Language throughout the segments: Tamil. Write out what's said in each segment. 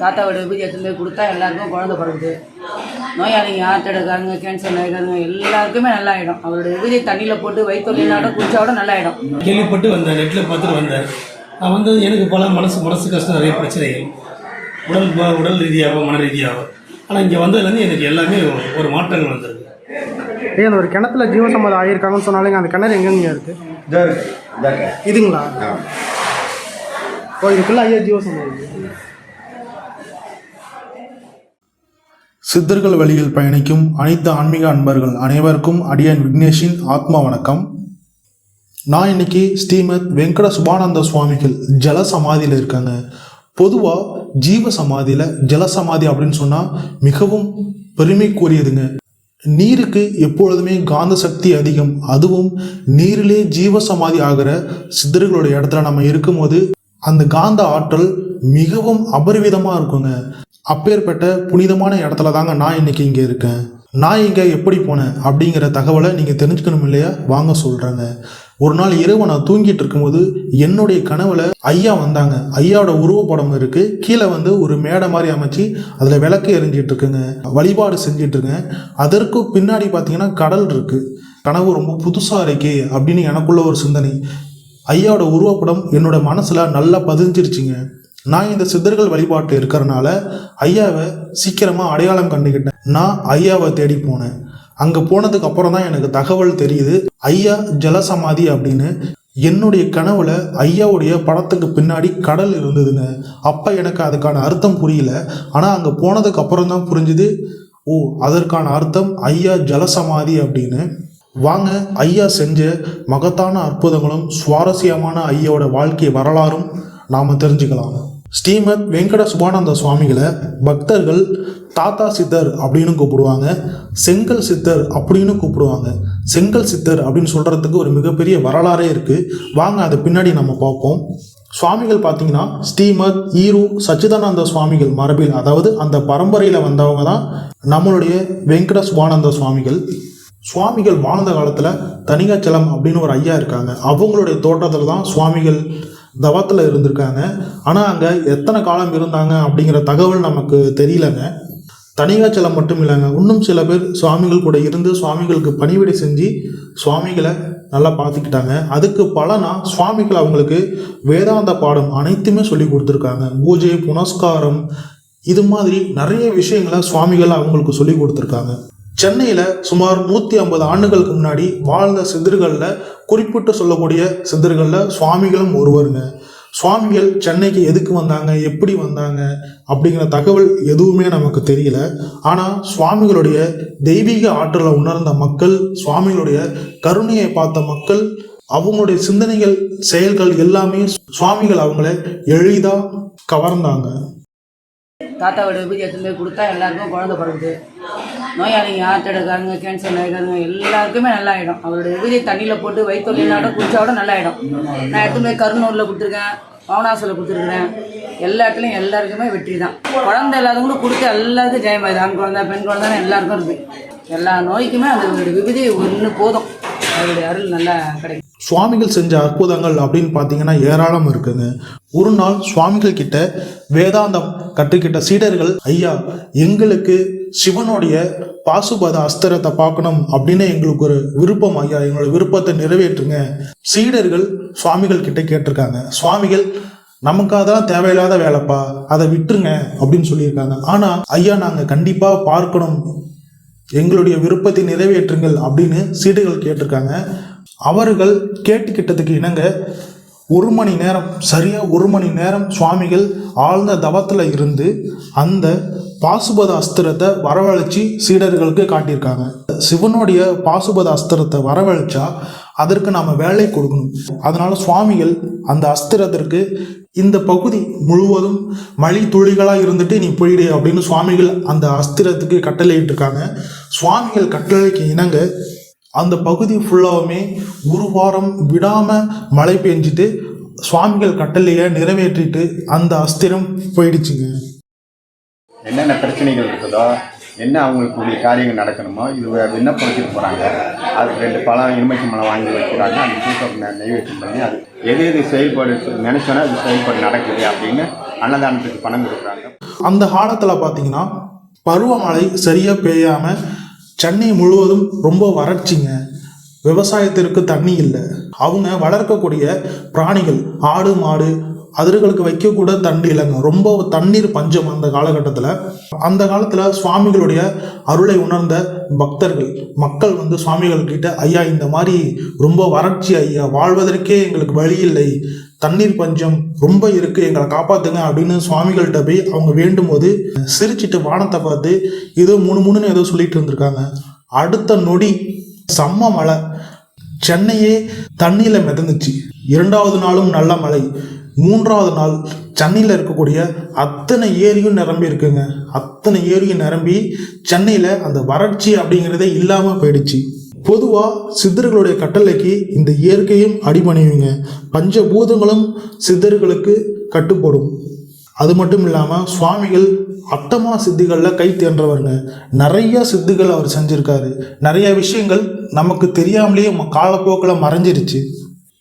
தாத்தாவோட விபூதி எடுத்துன்னு போய் கொடுத்தா எல்லாருக்கும் குழந்தை பிறகுது நோயாளிங்க ஹார்ட் அட்டாக்காரங்க கேன்சர் நோய்க்காரங்க எல்லாருக்குமே நல்லா ஆகிடும் அவரோட விபூதி தண்ணியில் போட்டு வயிற்றுலினாட குடிச்சாவோட நல்லா ஆகிடும் கேள்விப்பட்டு வந்தேன் நெட்டில் பார்த்துட்டு வந்தேன் நான் வந்து எனக்கு பல மனசு மனசு கஷ்டம் நிறைய பிரச்சனைகள். உடல் ப- உடல் ரீதியாக மன ரீதியாக ஆனால் இங்கே வந்ததுலேருந்து எனக்கு எல்லாமே ஒரு மாற்றங்கள் வந்திருக்கு. ஏன் அந்த ஒரு கிணத்துல ஜீவசமாதி ஆகியிருக்காங்கன்னு சொன்னாலேங்க அந்த கிணறு எங்கெங்க இருக்கு? இதோ இருக்கு. இதோ இருக்கு இதுங்களா. ஓ இதுக்குள்ள ஐயா ஜீவசமாதி. சித்தர்கள் வழியில் பயணிக்கும் அனைத்து ஆன்மீக அன்பர்கள் அனைவருக்கும் அடியன் விக்னேஷின் ஆத்மா வணக்கம். நான் இன்னைக்கு ஸ்ரீமத் வெங்கட சுபானந்த சுவாமிகள் ஜல சமாதியில் இருக்காங்க. பொதுவாக ஜீவ சமாதியில் ஜல சமாதி அப்படின்னு சொன்னால் மிகவும் பெருமைக்குரியதுங்க. நீருக்கு எப்பொழுதுமே காந்த சக்தி அதிகம். அதுவும் நீரிலே ஜீவ சமாதி ஆகிற சித்தர்களுடைய இடத்துல நம்ம இருக்கும்போது அந்த காந்த ஆற்றல் மிகவும் அபரிவிதமாக இருக்குங்க. அப்பேற்பட்ட புனிதமான இடத்துல தாங்க நான் இன்னைக்கு இங்கே இருக்கேன். நான் இங்கே எப்படி போனேன் அப்படிங்கிற தகவலை நீங்கள் தெரிஞ்சுக்கணும் இல்லையா? வாங்க சொல்கிறேங்க ஒரு நாள் இரவு நான் தூங்கிட்டு இருக்கும்போது என்னுடைய கனவுல ஐயா வந்தாங்க. ஐயாவோட உருவப்படம் இருக்கு. கீழே வந்து ஒரு மேடை மாதிரி அமைச்சு அதில் விளக்கு எரிஞ்சிட்டு இருக்குங்க. வழிபாடு செஞ்சிட்டு இருக்கேன். அதற்கு பின்னாடி பார்த்தீங்கன்னா கடல் இருக்கு. கனவு ரொம்ப புதுசாக இருக்கே அப்படின்னு எனக்குள்ள ஒரு சிந்தனை. ஐயாவோட உருவப்படம் என்னோட மனசில் நல்லா பதிஞ்சிருச்சுங்க. நான் இந்த சித்தர்கள் வழிபாட்டு இருக்கிறனால ஐயாவை சீக்கிரமாக அடையாளம் கண்டுக்கிட்டேன் நான் ஐயாவை தேடி போனேன். அங்கே போனதுக்கு அப்புறம் தான் எனக்கு தகவல் தெரியுது. ஐயா ஜலசமாதி அப்படின்னு என்னுடைய கனவுல ஐயாவுடைய படத்துக்கு பின்னாடி கடல் இருந்ததுங்க. அப்போ எனக்கு அதுக்கான அர்த்தம் புரியல. ஆனால் அங்கே போனதுக்கு அப்புறம் தான் புரிஞ்சுது. ஓ அதற்கான அர்த்தம் ஐயா ஜலசமாதி அப்படின்னு. வாங்க ஐயா செஞ்ச மகத்தான அற்புதங்களும் சுவாரஸ்யமான ஐயாவோட வாழ்க்கை வரலாறும் நாம் தெரிஞ்சுக்கலாம். ஸ்ரீமத் வெங்கட சுபானந்த சுவாமிகளை பக்தர்கள் தாத்தா சித்தர் அப்படின்னு கூப்பிடுவாங்க செங்கல் சித்தர் அப்படின்னு கூப்பிடுவாங்க. செங்கல் சித்தர் அப்படின்னு சொல்கிறதுக்கு ஒரு மிகப்பெரிய வரலாறே இருக்குது வாங்க அதை பின்னாடி நம்ம பார்ப்போம். சுவாமிகள் பார்த்தீங்கன்னா ஸ்ரீமத் ஈரு சச்சிதானந்த சுவாமிகள் மரபில் அதாவது அந்த பரம்பரையில் வந்தவங்க தான் நம்மளுடைய வெங்கட சுபானந்த சுவாமிகள். சுவாமிகள் வாழ்ந்த காலத்தில் தனிகாச்சலம் அப்படின்னு ஒரு ஐயா இருக்காங்க. அவங்களுடைய தோட்டத்தில் தான் சுவாமிகள் தவத்தில் இருந்திருக்காங்க. ஆனால் அங்கே எத்தனை காலம் இருந்தாங்க அப்படிங்கிற தகவல் நமக்கு தெரியலங்க. தனிகாச்சலம் மட்டும் இல்லைங்க. இன்னும் சில பேர் சுவாமிகள் கூட இருந்து சுவாமிகளுக்கு பணிவிடை செஞ்சு சுவாமிகளை நல்லா பார்த்துக்கிட்டாங்க. அதுக்கு பலனாக சுவாமிகள் அவங்களுக்கு வேதாந்த பாடம் அனைத்துமே சொல்லி கொடுத்துருக்காங்க. பூஜை புனஸ்காரம் இது மாதிரி நிறைய விஷயங்களை சுவாமிகள் அவங்களுக்கு சொல்லி கொடுத்துருக்காங்க. சென்னையில் சுமார் நூற்றி ஐம்பது ஆண்டுகளுக்கு முன்னாடி வாழ்ந்த சித்தர்களில் குறிப்பிட்டு சொல்லக்கூடிய சித்தர்களில் சுவாமிகளும் ஒருவருங்க. சுவாமிகள் சென்னைக்கு எதுக்கு வந்தாங்க எப்படி வந்தாங்க அப்படிங்கிற தகவல் எதுவுமே நமக்கு தெரியல. ஆனால் சுவாமிகளுடைய தெய்வீக ஆற்றலை உணர்ந்த மக்கள் சுவாமிகளுடைய கருணையை பார்த்த மக்கள் அவங்களுடைய சிந்தனைகள் செயல்கள் எல்லாமே சுவாமிகள் அவங்கள எளிதாக கவர்ந்தாங்க. தாத்தாவோட விபூதி எத்தனை கொடுத்தா எல்லாருக்கும் குழந்தை பிறகுது நோயாளிங்க ஹார்ட் அட்டாக்காரங்க கேன்சர் நோய்க்காரங்க எல்லாருக்குமே நல்லா ஆகிடும் அவரோட விபதியை தண்ணியில் போட்டு வயிற்றுலினாட குடிச்சாவோட நல்லா ஆகிடும் நான் எடுத்துன்னு போய் கருணூரில் கொடுத்துருக்கேன் பவனாசில் கொடுத்துருக்குறேன். எல்லா இடத்துலையும் எல்லாருக்குமே வெற்றி தான் குழந்தை இல்லாதவங்களும் கொடுத்து எல்லாருக்கும் ஜெயமாயுது ஆண் குழந்தை பெண் குழந்தைன்னு எல்லாருக்கும் இருக்குது எல்லா நோய்க்குமே அந்த விபதி ஒன்று போதும். அவருடைய அருள் நல்லா கிடைக்கும். சுவாமிகள் செஞ்ச அற்புதங்கள் அப்படின்னு பார்த்தீங்கன்னா ஏராளம் இருக்குங்க. ஒரு நாள் சுவாமிகள் கிட்ட வேதாந்தம் கற்றுக்கிட்ட சீடர்கள் ஐயா எங்களுக்கு சிவனுடைய பாசுபத அஸ்திரத்தை பார்க்கணும் அப்படின்னு எங்களுக்கு ஒரு விருப்பம் ஐயா எங்களோட விருப்பத்தை நிறைவேற்றுங்க. சீடர்கள் சுவாமிகள் கிட்ட கேட்டிருக்காங்க. சுவாமிகள் நமக்கு அதெல்லாம் தேவையில்லாத வேலைப்பா அதை விட்டுருங்க அப்படின்னு சொல்லியிருக்காங்க. ஆனால் ஐயா நாங்கள் கண்டிப்பாக பார்க்கணும். எங்களுடைய விருப்பத்தை நிறைவேற்றுங்கள் அப்படின்னு சீடர்கள் கேட்டிருக்காங்க. அவர்கள் கேட்டுக்கிட்டதுக்கு இணங்க ஒரு மணி நேரம் சரியாக ஒரு மணி நேரம் சுவாமிகள் ஆழ்ந்த தவத்தில் இருந்து அந்த பாசுபத அஸ்திரத்தை வரவழைச்சி சீடர்களுக்கு காட்டியிருக்காங்க. சிவனுடைய பாசுபத அஸ்திரத்தை வரவழைச்சா அதற்கு நாம் வேலை கொடுக்கணும். அதனால் சுவாமிகள் அந்த அஸ்திரத்திற்கு இந்த பகுதி முழுவதும் மழி துளிகளாக இருந்துட்டு நீ போயிடு அப்படின்னு சுவாமிகள் அந்த அஸ்திரத்துக்கு கட்டளையிட்டு இருக்காங்க சுவாமிகள் கட்டளைக்கு இணங்க அந்த பகுதி ஃபுல்லாவுமே ஒரு வாரம் விடாமல் மழை பெஞ்சிட்டு சுவாமிகள் கட்டளையை நிறைவேற்றிட்டு அந்த அஸ்திரம் போயிடுச்சுங்க. என்னென்ன பிரச்சனைகள் இருக்குதோ என்ன அவங்களுக்கு உரிய காரியங்கள் நடக்கணுமோ இது வி- விண்ணப்பிச்சுட்டு போகிறாங்க அதுக்கு ரெண்டு பழம் எலுமிச்சை பழம் வாங்கி வைக்கிறாங்க. அந்த பூசை நெய்வேத்தியம் பண்ணி அது எது எது செயல்பாடு நினைச்சோன்னா அது செயல்பாடு நடக்குது அப்படின்னு அன்னதானத்துக்கு பணம் கொடுக்குறாங்க. அந்த காலத்தில் பார்த்தீங்கன்னா பருவமழை சரியாக பெய்யாம சென்னை முழுவதும் ரொம்ப வறட்சிங்க. விவசாயத்திற்கு தண்ணி இல்லை. அவங்க வளர்க்கக்கூடிய பிராணிகள் ஆடு மாடு அதுகளுக்கு வைக்கக்கூட தண்ணி இல்லைங்க. ரொம்ப தண்ணீர் பஞ்சம் அந்த காலகட்டத்தில். அந்த காலத்தில் சுவாமிகளுடைய அருளை உணர்ந்த பக்தர்கள் மக்கள் வந்து சுவாமிகள் கிட்ட ஐயா இந்த மாதிரி ரொம்ப வறட்சி ஐயா வாழ்வதற்கே எங்களுக்கு வழி இல்லை. தண்ணீர் பஞ்சம் ரொம்ப இருக்கு எங்களை காப்பாத்துங்க அப்படின்னு சுவாமிகள்கிட்ட போய் அவங்க வேண்டும் போது சிரிச்சிட்டு வானத்தை பார்த்து ஏதோ மூணு மூணுன்னு ஏதோ சொல்லிட்டு இருந்திருக்காங்க. அடுத்த நொடி செம்ம மழை. சென்னையே தண்ணியில் மிதந்துச்சு. இரண்டாவது நாளும் நல்ல மழை. மூன்றாவது நாள் சென்னையில் இருக்கக்கூடிய அத்தனை ஏரியும் நிரம்பி இருக்குங்க. அத்தனை ஏரியும் நிரம்பி சென்னையில் அந்த வறட்சி அப்படிங்கிறதே இல்லாமல் போயிடுச்சு. பொதுவாக சித்தர்களுடைய கட்டளைக்கு இந்த இயற்கையும் அடிபணிவிங்க பஞ்சபூதங்களும் சித்தர்களுக்கு கட்டுப்படும். அது மட்டும் இல்லாமல் சுவாமிகள் அட்டமா சித்திகளில் கை தேன்றவருங்க நிறைய சித்திகள் அவர் செஞ்சுருக்காரு. நிறைய விஷயங்கள் நமக்கு தெரியாமலேயே ம- காலப்போக்கில் மறைஞ்சிருச்சு.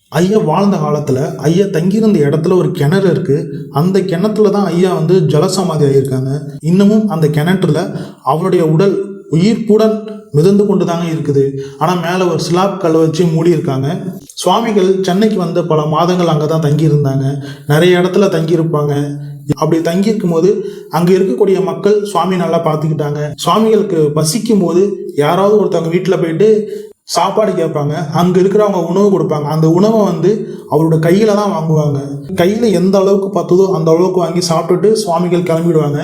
ஐயா வாழ்ந்த காலத்தில் ஐயா தங்கியிருந்த இடத்துல ஒரு கிணறு இருக்குது அந்த கிணத்துல தான் ஐயா வந்து ஜலசமாதி ஆகியிருக்காங்க இன்னமும் அந்த கிணற்றுல அவருடைய உடல் உயிர்ப்புடன் மிதந்து கொண்டு தாங்க இருக்குது. ஆனால் மேலே ஒரு ஸ்லாப் கல்லை வச்சு மூடியிருக்காங்க. சுவாமிகள் சென்னைக்கு வந்த பல மாதங்கள் அங்கே தான் தங்கியிருந்தாங்க. நிறைய இடத்துல தங்கியிருப்பாங்க. அப்படி தங்கியிருக்கும் போது அங்கே இருக்கக்கூடிய மக்கள் சுவாமி நல்லா பார்த்துக்கிட்டாங்க. சுவாமிகளுக்கு பசிக்கும் போது யாராவது ஒருத்தவங்க வீட்டில் போயிட்டு சாப்பாடு கேட்பாங்க அங்கே இருக்கிறவங்க உணவு கொடுப்பாங்க. அந்த உணவை வந்து அவரோட கையில் தான் வாங்குவாங்க. கையில் எந்த அளவுக்கு பார்த்ததோ அந்த அளவுக்கு வாங்கி சாப்பிட்டுட்டு சுவாமிகள் கிளம்பிடுவாங்க.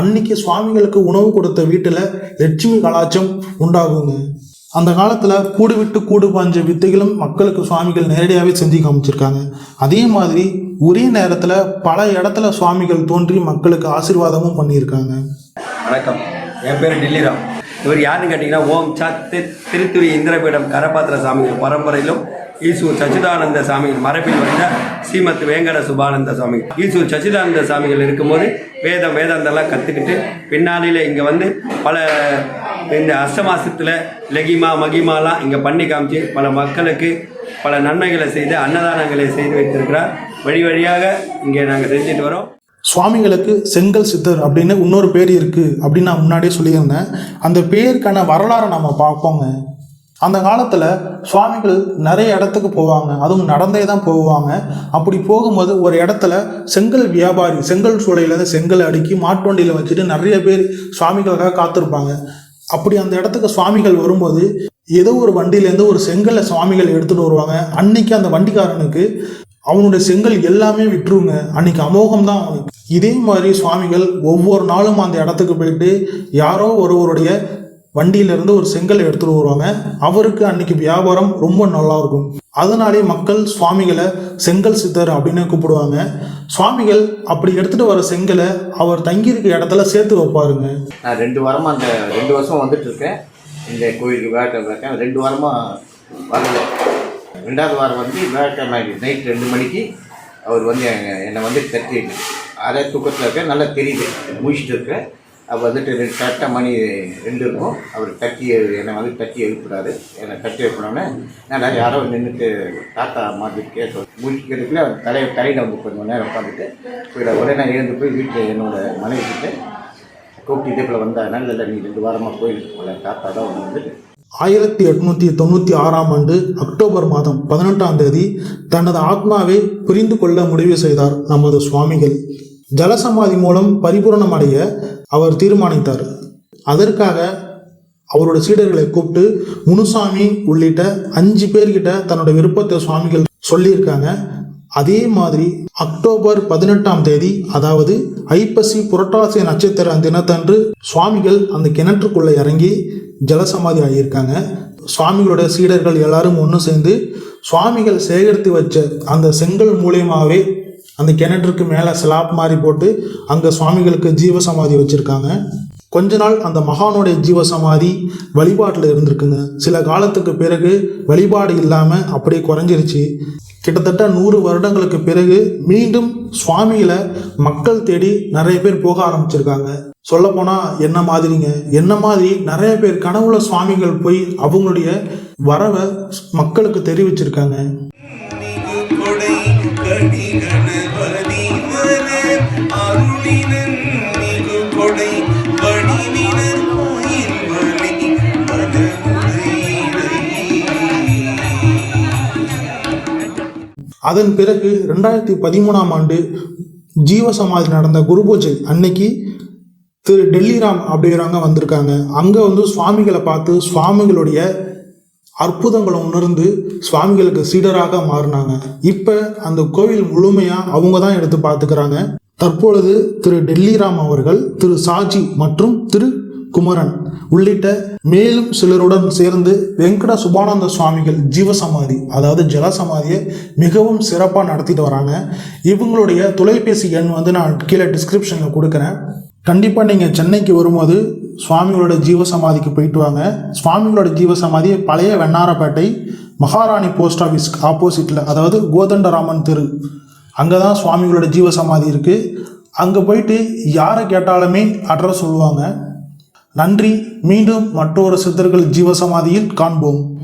அன்னைக்கு சுவாமிகளுக்கு உணவு கொடுத்த வீட்டில் லட்சுமி கலாச்சம் உண்டாகுங்க. அந்த காலத்தில் கூடு விட்டு கூடு பாஞ்ச வித்தைகளும் மக்களுக்கு சுவாமிகள் நேரடியாகவே செஞ்சு காமிச்சிருக்காங்க. அதே மாதிரி ஒரே நேரத்தில் பல இடத்துல சுவாமிகள் தோன்றி மக்களுக்கு ஆசீர்வாதமும் பண்ணியிருக்காங்க. வணக்கம். என் பேர் டில்லிராம். இவர் யாருன்னு கேட்டிங்கன்னா ஓம் சத் திருத்துறை இந்திரபீடம் கரபாத்திர சாமிகள் பரம்பரையிலும் ஈசூர் சச்சிதானந்த சாமிகள் மரபில் வந்த ஸ்ரீமத் வேங்கட சுபானந்த சாமி ஈசூர் சச்சிதானந்த சாமிகள் இருக்கும்போது வேதம் வேதாந்தெல்லாம் கற்றுக்கிட்டு பின்னாளில் இங்கே வந்து பல இந்த அஷ்டமாசத்தில் லெகிமா மகிமாலாம் இங்கே பண்ணி காமிச்சு பல மக்களுக்கு பல நன்மைகளை செய்து அன்னதானங்களை செய்து வைத்திருக்கிறார். வழி வழியாக இங்கே நாங்கள் செஞ்சுட்டு வரோம். சுவாமிகளுக்கு செங்கல் சித்தர் அப்படின்னு இன்னொரு பேர் இருக்குது அப்படின்னு நான் முன்னாடியே சொல்லியிருந்தேன். அந்த பேருக்கான வரலாறை நம்ம பார்ப்போங்க. அந்த காலத்தில் சுவாமிகள் நிறைய இடத்துக்கு போவாங்க. அதுவும் நடந்தே தான் போவாங்க. அப்படி போகும்போது ஒரு இடத்துல செங்கல் வியாபாரி செங்கல் சூளையிலேருந்து செங்கல் அடுக்கி மாட்டு வண்டியில் வச்சுட்டு நிறைய பேர் சுவாமிகளுக்காக காத்திருப்பாங்க. அப்படி அந்த இடத்துக்கு சுவாமிகள் வரும்போது ஏதோ ஒரு வண்டியிலேருந்து ஒரு செங்கலை சுவாமிகள் எடுத்துகிட்டு வருவாங்க. அன்னைக்கு அந்த வண்டிக்காரனுக்கு அவனுடைய செங்கல் எல்லாமே விட்டுருங்க. அன்னைக்கு அமோகம் தான் இதே மாதிரி சுவாமிகள் ஒவ்வொரு நாளும் அந்த இடத்துக்கு போயிட்டு யாரோ ஒருவருடைய வண்டியிலிருந்து ஒரு செங்கல் எடுத்துட்டு வருவாங்க. அவருக்கு அன்னைக்கு வியாபாரம் ரொம்ப நல்லா இருக்கும் அதனாலே மக்கள் சுவாமிகளை செங்கல் சித்தர் அப்படின்னு கூப்பிடுவாங்க. சுவாமிகள் அப்படி எடுத்துட்டு வர செங்கலை அவர் தங்கியிருக்க இடத்துல சேர்த்து வைப்பாருங்க. நான் ரெண்டு வாரமாக அந்த ரெண்டு வருஷம் வந்துட்டு இருக்கேன். இந்த கோயிலுக்கு வேலைக்கிழமை ரெண்டு வாரமாக வரல. ரெண்டாவது வாரம் வந்து வேலைக்கிழமை நைட் ரெண்டு மணிக்கு அவர் வந்து என்னை- வந்து தட்டி அதே தூக்கத்தில் இருக்கேன் நல்லா தெரியுது. முடிச்சுட்டு இருக்கேன் அவர் வந்துட்டு ரெண்டு கரெக்டாக மணி ரெண்டு இருக்கும். அவர் தட்டி எழு- என்னை வந்து தட்டி எழுப்புறாரு என்னை தட்டி எழுப்பினோடனே நான் யாரோ நின்றுட்டு தாத்தா மாதிரி கேட்க முடிக்கிறதுக்குள்ள அவர் தலையை தலையில் வந்து கொஞ்சம் நேரம் உட்காந்துட்டு போயிட உடனே எழுந்து போய் வீட்டில் என்னோட மனைவி கிட்ட கூப்பிட்டு இதே போல் வந்தாங்க இல்லை நீ ரெண்டு வாரமாக கோயிலுக்கு போகல. தாத்தா தான் ஒன்று வந்துட்டு ஆயிரத்தி எட்நூத்தி தொண்ணூற்றி ஆறாம் ஆண்டு அக்டோபர் மாதம் பதினெட்டாம் தேதி தனது ஆத்மாவை புரிந்து கொள்ள முடிவு செய்தார் நமது சுவாமிகள். ஜலசமாதி மூலம் பரிபூரணம் அடைய அவர் தீர்மானித்தார். அதற்காக அவரோட சீடர்களை கூப்பிட்டு முனுசாமி உள்ளிட்ட அஞ்சு பேர்கிட்ட தன்னோட விருப்பத்தை சுவாமிகள் சொல்லியிருக்காங்க. அதே மாதிரி அக்டோபர் பதினெட்டாம் தேதி அதாவது ஐப்பசி புரட்டாசி நட்சத்திர தினத்தன்று சுவாமிகள் அந்த கிணற்றுக்குள்ளே இறங்கி ஜலசமாதி ஆகியிருக்காங்க. சுவாமிகளோட சீடர்கள் எல்லாரும் ஒன்று சேர்ந்து சுவாமிகள் சேகரித்து வச்ச அந்த செங்கல் மூலியமாகவே அந்த கிணற்றுக்கு மேலே ஸ்லாப் மாதிரி போட்டு அங்கே சுவாமிகளுக்கு ஜீவசமாதி வச்சுருக்காங்க. கொஞ்ச நாள் அந்த மகானுடைய ஜீவசமாதி வழிபாட்டில் இருந்திருக்குங்க. சில காலத்துக்கு பிறகு வழிபாடு இல்லாமல் அப்படியே குறைஞ்சிருச்சு. கிட்டத்தட்ட நூறு வருடங்களுக்கு பிறகு மீண்டும் சுவாமியில மக்கள் தேடி நிறைய பேர் போக ஆரம்பிச்சிருக்காங்க. சொல்லப்போனால் என்ன மாதிரிங்க? என்ன மாதிரி நிறைய பேர் கனவுல சுவாமிகள் போய் அவங்களுடைய வரவை மக்களுக்கு தெரிவிச்சிருக்காங்க. அதன் பிறகு ரெண்டாயிரத்தி பதிமூணாம் ஆண்டு ஜீவசமாதி நடந்த குரு பூஜை அன்னைக்கு திரு டெல்லிராம் அப்படிங்கிறவங்க வந்திருக்காங்க. அங்கே வந்து சுவாமிகளை பார்த்து சுவாமிகளுடைய அற்புதங்களை உணர்ந்து சுவாமிகளுக்கு சீடராக மாறினாங்க. இப்போ அந்த கோவில் முழுமையாக அவங்க தான் எடுத்து பார்த்துக்கிறாங்க. தற்பொழுது திரு டெல்லிராம் அவர்கள் திரு சாஜி மற்றும் திரு குமரன் உள்ளிட்ட மேலும் சிலருடன் சேர்ந்து வெங்கட சுபானந்த சுவாமிகள் ஜீவசமாதி அதாவது ஜலசமாதியை மிகவும் சிறப்பாக நடத்திட்டு வராங்க. இவங்களுடைய தொலைபேசி எண் வந்து நான் கீழே டிஸ்கிரிப்ஷனில் கொடுக்குறேன். கண்டிப்பாக நீங்கள் சென்னைக்கு வரும்போது சுவாமிகளோட ஜீவசமாதிக்கு போயிட்டு வாங்க. சுவாமிகளோட ஜீவசமாதி பழைய வெண்ணாரப்பேட்டை மகாராணி போஸ்ட் ஆஃபீஸ் ஆப்போசிட்டில் அதாவது கோதண்டராமன் தெரு. அங்கே தான் சுவாமிகளோட ஜீவசமாதி இருக்குது அங்கே போயிட்டு யாரை கேட்டாலுமே அட்ரஸ் சொல்லுவாங்க. நன்றி. மீண்டும் மற்றொரு சித்தர்கள் ஜீவசமாதியில் காண்போம்.